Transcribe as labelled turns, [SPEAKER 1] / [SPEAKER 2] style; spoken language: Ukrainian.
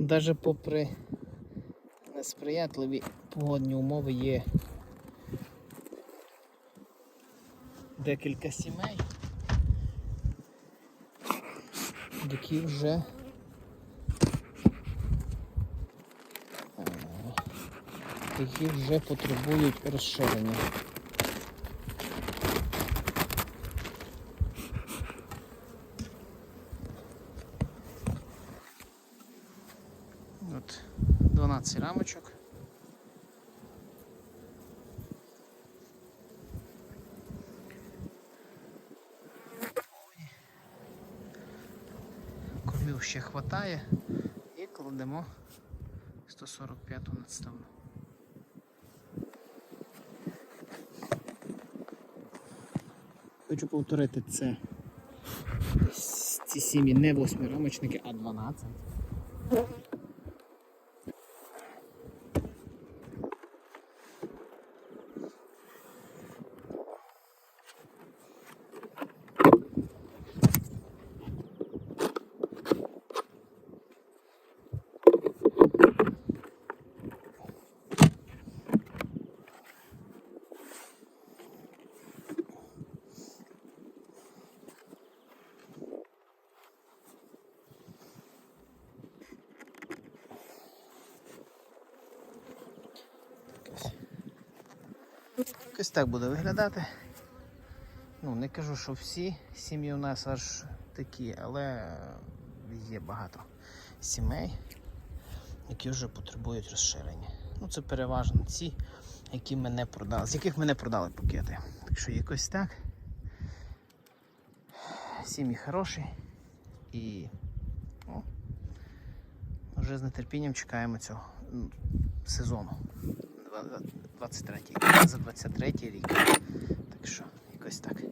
[SPEAKER 1] навіть попри несприятливі погодні умови є декілька сімей, які вже е, які вже потребують розширення. От 12 рамочок. Кормів ще хватає і кладемо 145 надставну. Хочу повторити це. Ці сім'ї не восьмирамочники, а 12. Якось так буде виглядати. Ну, не кажу, що всі сім'ї у нас аж такі, але є багато сімей, які вже потребують розширення. Ну, це переважно ці, які ми продали, з яких ми не продали пакети. Так що якось так. Сім'ї хороші і ну, вже з нетерпінням чекаємо цього ну, сезону. 23 за 23 рік. Так що, якось так.